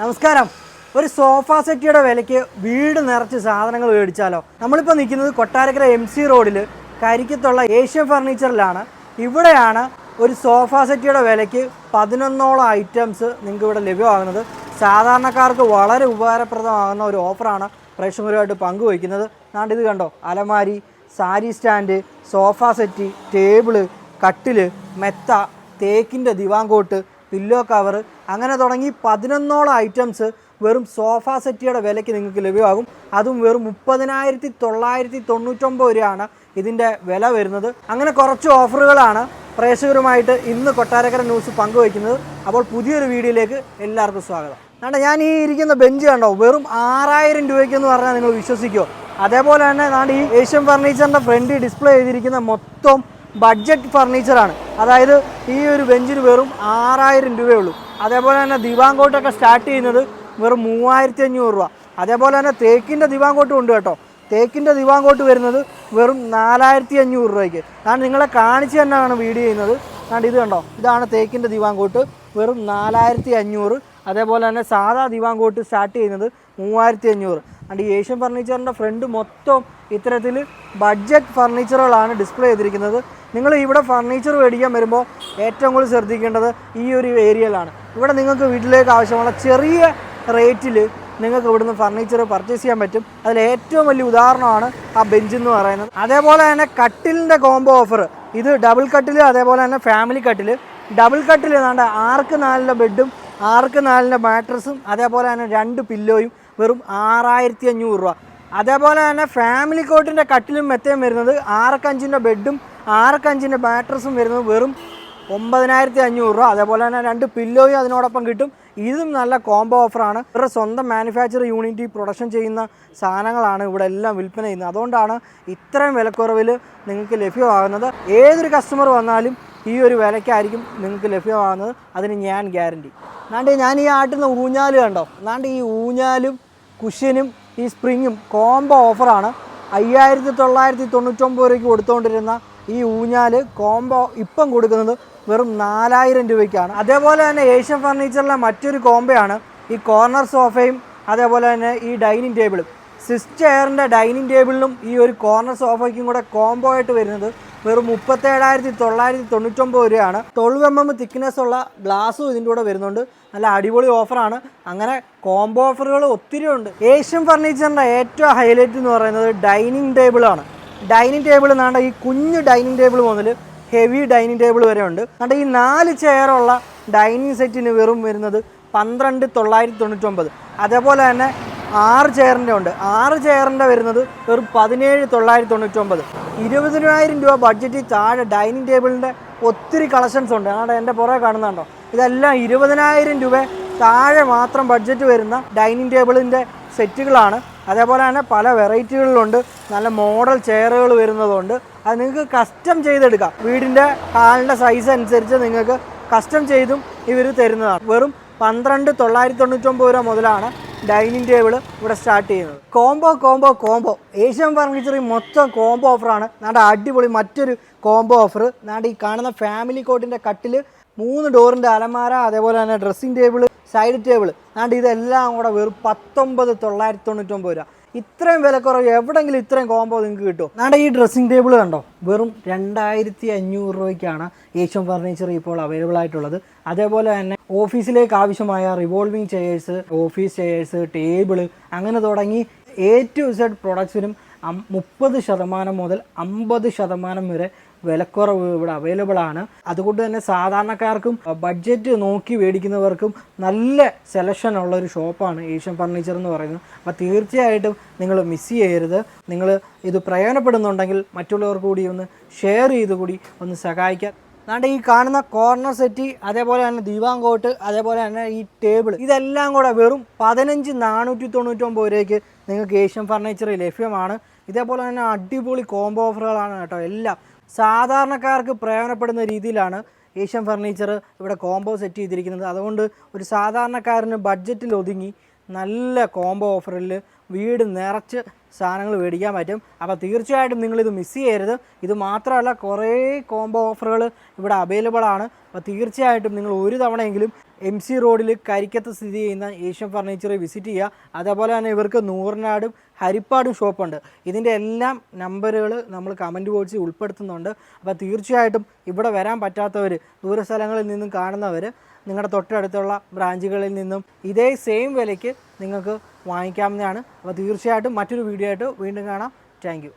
നമസ്കാരം. ഒരു സോഫ സെറ്റിയുടെ വിലയ്ക്ക് വീട് നിറച്ച് സാധനങ്ങൾ മേടിച്ചാലോ? നമ്മളിപ്പോൾ നിൽക്കുന്നത് കൊട്ടാരക്കര എം സി റോഡിൽ കരിക്കത്തുള്ള ഏഷ്യൻ ഫർണിച്ചറിലാണ് ഇവിടെയാണ് ഒരു സോഫ സെറ്റിയുടെ വിലയ്ക്ക് പതിനൊന്നോളം ഐറ്റംസ് നിങ്ങൾക്ക് ഇവിടെ ലഭ്യമാകുന്നത്. സാധാരണക്കാർക്ക് വളരെ ഉപകാരപ്രദമാകുന്ന ഒരു ഓഫറാണ് പ്രേക്ഷകരുമായിട്ട് പങ്കുവയ്ക്കുന്നത്. നാണ്ട് ഇത് കണ്ടോ? അലമാരി sari stand sofa set table കട്ടിൽ മെത്ത തേക്കിന്റെ ദിവാങ്കോട്ട് പില്ലോ കവർ അങ്ങനെ തുടങ്ങി പതിനൊന്നോളം ഐറ്റംസ് വെറും സോഫ സെറ്റിയുടെ വിലയ്ക്ക് നിങ്ങൾക്ക് ലഭ്യമാകും. അതും വെറും മുപ്പതിനായിരത്തി തൊള്ളായിരത്തി തൊണ്ണൂറ്റൊമ്പത് രൂപയാണ് ഇതിന്റെ വില വരുന്നത്. അങ്ങനെ കുറച്ച് ഓഫറുകളാണ് പ്രേക്ഷകരുമായിട്ട് ഇന്ന് കൊട്ടാരക്കര ന്യൂസ് പങ്കുവയ്ക്കുന്നത്. അപ്പോൾ പുതിയൊരു വീഡിയോയിലേക്ക് എല്ലാവർക്കും സ്വാഗതം. കണ്ട ഞാൻ ഈ ഇരിക്കുന്ന ബെഞ്ച് കണ്ടോ വെറും ആറായിരം രൂപയ്ക്ക് എന്ന് പറഞ്ഞാൽ നിങ്ങൾ വിശ്വസിക്കുമോ അതേപോലെ തന്നെ നാണ്ട് ഈ ഏഷ്യൻ ഫർണിച്ചറിന്റെ ഫ്രണ്ടിൽ ഡിസ്പ്ലേ ചെയ്തിരിക്കുന്ന മൊത്തം ബഡ്ജറ്റ് ഫർണിച്ചറാണ്. അതായത് ഈ ഒരു ബെഞ്ചിന് വെറും ആറായിരം രൂപയേ ഉള്ളൂ. അതേപോലെ തന്നെ ദിവാങ്കോട്ടൊക്കെ സ്റ്റാർട്ട് ചെയ്യുന്നത് വെറും മൂവായിരത്തി അഞ്ഞൂറ് രൂപ. അതേപോലെ തന്നെ തേക്കിന്റെ ദിവാങ്കോട്ടും ഉണ്ട് കേട്ടോ. തേക്കിന്റെ ദിവാങ്കോട്ട് വരുന്നത് വെറും നാലായിരത്തി അഞ്ഞൂറ് രൂപയ്ക്ക്. ഞാൻ നിങ്ങളെ കാണിച്ച് തന്നെയാണ് വീഡിയോ ചെയ്യുന്നത്. കാരണം ഇത് കണ്ടോ? ഇതാണ് തേക്കിന്റെ ദിവാങ്കോട്ട് വെറും നാലായിരത്തി അഞ്ഞൂറ് അതേപോലെ തന്നെ സാധാ ദിവാങ്കോട്ട് സ്റ്റാർട്ട് ചെയ്യുന്നത് മൂവായിരത്തി അഞ്ഞൂറ് അണ്ട് ഈ ഏഷ്യൻ ഫർണിച്ചറിന്റെ ഫ്രണ്ട് മൊത്തം ഇത്തരത്തിൽ ബഡ്ജറ്റ് ഫർണിച്ചറുകളാണ് ഡിസ്പ്ലേ ചെയ്തിരിക്കുന്നത്. നിങ്ങൾ ഇവിടെ ഫർണിച്ചർ മേടിക്കാൻ വരുമ്പോൾ ഏറ്റവും കൂടുതൽ ശ്രദ്ധിക്കേണ്ടത് ഈ ഒരു ഏരിയയിലാണ് ഇവിടെ നിങ്ങൾക്ക് വീട്ടിലേക്ക് ആവശ്യമുള്ള ചെറിയ റേറ്റിൽ നിങ്ങൾക്ക് ഇവിടുന്ന് ഫർണിച്ചർ പർച്ചേസ് ചെയ്യാൻ പറ്റും. അതിൽ ഏറ്റവും വലിയ ഉദാഹരണമാണ് ആ ബെഞ്ച് എന്ന് പറയുന്നത്. അതേപോലെ തന്നെ കട്ടിലിന്റെ കോംബോ ഓഫർ ഇത് ഡബിൾ കട്ടിൽ അതേപോലെ തന്നെ ഫാമിലി കട്ടിൽ ഡബിൾ കട്ടിൽ ഏതാണ്ട് ആർക്ക് നാലിന്റെ ബെഡും ആർക്ക് നാലിന്റെ മാട്രസും അതേപോലെ തന്നെ രണ്ട് പില്ലോയും വെറും ആറായിരത്തി അഞ്ഞൂറ് രൂപ. അതേപോലെ തന്നെ ഫാമിലി കോട്ടിന്റെ കട്ടിലും മെത്തയും വരുന്നത് ആറക്കഞ്ചിന്റെ ബെഡും ആറക്കഞ്ചിന്റെ മാട്രസും വരുന്നത് വെറും ഒമ്പതിനായിരത്തി അഞ്ഞൂറ് രൂപ. അതേപോലെ തന്നെ രണ്ട് പില്ലോയും അതിനോടൊപ്പം കിട്ടും. ഇതും നല്ല കോംബോ ഓഫറാണ് ഇവരുടെ സ്വന്തം മാനുഫാക്ചർ യൂണിറ്റ് പ്രൊഡക്ഷൻ ചെയ്യുന്ന സാധനങ്ങളാണ് ഇവിടെ എല്ലാം വിൽപ്പന ചെയ്യുന്നത്. അതുകൊണ്ടാണ് ഇത്രയും വിലക്കുറവിൽ നിങ്ങൾക്ക് ലഭ്യമാകുന്നത്. ഏതൊരു കസ്റ്റമർ വന്നാലും ഈ ഒരു വിലയ്ക്കായിരിക്കും നിങ്ങൾക്ക് ലഭ്യമാകുന്നത്. അതിന് ഞാൻ ഗ്യാരണ്ടി നാണ്ടി ഞാൻ ഈ ആട്ടുന്ന ഊഞ്ഞാൽ കണ്ടോ? നാണ്ടി ഈ ഊഞ്ഞാലും കുഷ്യനും ഈ സ്പ്രിങ്ങും കോംബോ ഓഫറാണ്. അയ്യായിരത്തി തൊള്ളായിരത്തി തൊണ്ണൂറ്റൊമ്പത് രൂപയ്ക്ക് കൊടുത്തുകൊണ്ടിരുന്ന ഈ ഊഞ്ഞാൽ കോംബോ ഇപ്പം കൊടുക്കുന്നത് വെറും നാലായിരം രൂപയ്ക്കാണ്. അതേപോലെ തന്നെ ഏഷ്യൻ ഫർണിച്ചറിലെ മറ്റൊരു കോംബയാണ് ഈ കോർണർ സോഫയും അതേപോലെ തന്നെ ഈ ഡൈനിങ് ടേബിളും. സിസ്റ്റ് ചെയറിന്റെ ഡൈനിങ് ടേബിളിനും ഈ ഒരു കോർണർ സോഫയ്ക്കും കൂടെ കോംബോ ആയിട്ട് വരുന്നത് വെറും മുപ്പത്തേഴായിരത്തി തൊള്ളായിരത്തി തൊണ്ണൂറ്റൊമ്പത് രൂപയാണ് ട്വൽവ് എം എം തിക്നെസ് ഉള്ള ഗ്ലാസ്സും ഇതിന്റെ കൂടെ വരുന്നുണ്ട്. നല്ല അടിപൊളി ഓഫറാണ് അങ്ങനെ കോംബോ ഓഫറുകൾ ഒത്തിരി ഉണ്ട്. ഏഷ്യൻ ഫർണിച്ചറിന്റെ ഏറ്റവും ഹൈലൈറ്റ് എന്ന് പറയുന്നത് ഡൈനിങ് ടേബിളാണ് ഡൈനിങ് ടേബിൾ എന്നാണ്ട് ഈ കുഞ്ഞു ഡൈനിങ് ടേബിൾ മുതൽ ഹെവി ഡൈനിങ് ടേബിൾ വരെ ഉണ്ട്. അതുകൊണ്ട് ഈ നാല് ചെയറുള്ള ഡൈനിങ് സെറ്റിന് വെറും വരുന്നത് പന്ത്രണ്ട് തൊള്ളായിരത്തി തൊണ്ണൂറ്റൊമ്പത് അതേപോലെ തന്നെ ആറ് ചെയറിന്റെ ഉണ്ട്. ആറ് ചെയറിന്റെ വരുന്നത് വെറും പതിനേഴ് തൊള്ളായിരത്തി തൊണ്ണൂറ്റൊമ്പത് ഇരുപതിനായിരം രൂപ ബഡ്ജറ്റിൽ താഴെ ഡൈനിങ് ടേബിളിന്റെ ഒത്തിരി കളക്ഷൻസ് ഉണ്ട്. അതാണ് എന്റെ പുറകെ കാണുന്നുണ്ടോ? ഇതെല്ലാം ഇരുപതിനായിരം രൂപ താഴെ മാത്രം ബഡ്ജറ്റ് വരുന്ന ഡൈനിങ് ടേബിളിന്റെ സെറ്റുകളാണ്. അതേപോലെ തന്നെ പല വെറൈറ്റികളിലുണ്ട്. നല്ല മോഡൽ ചെയറുകൾ വരുന്നതുണ്ട്. അത് നിങ്ങൾക്ക് കസ്റ്റം ചെയ്തെടുക്കാം. വീടിന്റെ ഹാളിന്റെ സൈസ് അനുസരിച്ച് നിങ്ങൾക്ക് കസ്റ്റം ചെയ്തും ഇവർ തരുന്നതാണ്. വെറും പന്ത്രണ്ട് തൊള്ളായിരത്തി തൊണ്ണൂറ്റൊമ്പത് രൂപ മുതലാണ് ഡൈനിങ് ടേബിൾ ഇവിടെ സ്റ്റാർട്ട് ചെയ്യുന്നത്. Combo combo combo. ഏഷ്യൻ ഫർണിച്ചറിൽ മൊത്തം കോംബോ ഓഫറാണ്. നാടെ അടിപൊളി മറ്റൊരു കോംബോ ഓഫർ നാടെ ഈ കാണുന്ന ഫാമിലി കോട്ടിന്റെ കട്ടിൽ മൂന്ന് ഡോറിന്റെ അലമാര അതേപോലെ തന്നെ ഡ്രസ്സിംഗ് ടേബിൾ സൈഡ് ടേബിൾ നാട് ഇതെല്ലാം കൂടെ വെറും പത്തൊമ്പത് തൊള്ളായിരത്തി തൊണ്ണൂറ്റൊമ്പത് രൂപ. ഇത്രയും വിലക്കുറവ് എവിടെങ്കിലും ഇത്രയും കോമ്പോ നിങ്ങൾക്ക് കിട്ടും നാടെ ഈ ഡ്രസ്സിംഗ് ടേബിൾ കണ്ടോ? വെറും രണ്ടായിരത്തി അഞ്ഞൂറ് രൂപയ്ക്കാണ് ഏഷ്യൻ ഫർണിച്ചർ ഇപ്പോൾ അവൈലബിൾ ആയിട്ടുള്ളത്. അതേപോലെ തന്നെ ഓഫീസിലേക്ക് ആവശ്യമായ revolving chairs office chairs table അങ്ങനെ തുടങ്ങി എ ടു സെഡ് പ്രൊഡക്ട്സിനും മുപ്പത് ശതമാനം മുതൽ അമ്പത് ശതമാനം വരെ വിലക്കുറവ് ഇവിടെ അവൈലബിൾ ആണ്. അതുകൊണ്ട് തന്നെ സാധാരണക്കാർക്കും ബഡ്ജറ്റ് നോക്കി മേടിക്കുന്നവർക്കും നല്ല സെലക്ഷൻ ഉള്ള ഒരു ഷോപ്പാണ് ഏഷ്യൻ ഫർണിച്ചർ എന്ന് പറയുന്നത്. അപ്പോൾ തീർച്ചയായിട്ടും നിങ്ങൾ മിസ് ചെയ്യരുത്. നിങ്ങൾ ഇത് പ്രയോജനപ്പെടുന്നുണ്ടെങ്കിൽ മറ്റുള്ളവർക്ക് കൂടി ഒന്ന് ഷെയർ ചെയ്ത് കൂടി ഒന്ന് സഹായിക്കാൻ. അതുകൊണ്ട് ഈ കാണുന്ന കോർണർ സെറ്റ് അതേപോലെ തന്നെ ദീപാങ്കോട്ട് അതേപോലെ തന്നെ ഈ ടേബിൾ ഇതെല്ലാം കൂടെ വെറും പതിനഞ്ച് നാനൂറ്റി തൊണ്ണൂറ്റൊമ്പത് രൂപയ്ക്ക് നിങ്ങൾക്ക് ഏഷ്യൻ ഫർണിച്ചർ ലഭ്യമാണ്. ഇതേപോലെ തന്നെ അടിപൊളി കോംബോ ഓഫറുകളാണ് കേട്ടോ എല്ലാം. സാധാരണക്കാർക്ക് പ്രയോജനപ്പെടുന്ന രീതിയിലാണ് ഏഷ്യൻ ഫർണിച്ചർ ഇവിടെ കോംബോ സെറ്റ് ചെയ്തിരിക്കുന്നത്. അതുകൊണ്ട് ഒരു സാധാരണക്കാരന് ബഡ്ജറ്റിൽ ഒതുങ്ങി നല്ല കോംബോ ഓഫറിൽ വീട് നിറച്ച് സാധനങ്ങൾ മേടിക്കാൻ പറ്റും. അപ്പോൾ തീർച്ചയായിട്ടും നിങ്ങളിത് മിസ് ചെയ്യരുത്. ഇത് മാത്രമല്ല കുറേ കോംബോ ഓഫറുകൾ ഇവിടെ അവൈലബിൾ ആണ്. അപ്പോൾ തീർച്ചയായിട്ടും നിങ്ങൾ ഒരു തവണയെങ്കിലും എം സി റോഡിൽ കരിക്കത്ത് സ്ഥിതി ചെയ്യുന്ന ഏഷ്യൻ ഫർണിച്ചർ വിസിറ്റ് ചെയ്യുക. അതേപോലെ തന്നെ ഇവർക്ക് നൂറിനാടും ഹരിപ്പാടും ഷോപ്പുണ്ട് ഇതിന്റെ എല്ലാം നമ്പറുകൾ നമ്മൾ കമന്റ് ബോക്സിൽ ഉൾപ്പെടുത്തുന്നുണ്ട്. അപ്പോൾ തീർച്ചയായിട്ടും ഇവിടെ വരാൻ പറ്റാത്തവർ ദൂരസ്ഥലങ്ങളിൽ നിന്നും കാണുന്നവർ നിങ്ങളുടെ തൊട്ടടുത്തുള്ള ബ്രാഞ്ചുകളിൽ നിന്നും ഇതേ സെയിം വിലയ്ക്ക് നിങ്ങൾക്ക് വാങ്ങിക്കാവുന്നതാണ്. അപ്പോൾ തീർച്ചയായിട്ടും മറ്റൊരു വീഡിയോ ആയിട്ട് വീണ്ടും കാണാം. താങ്ക്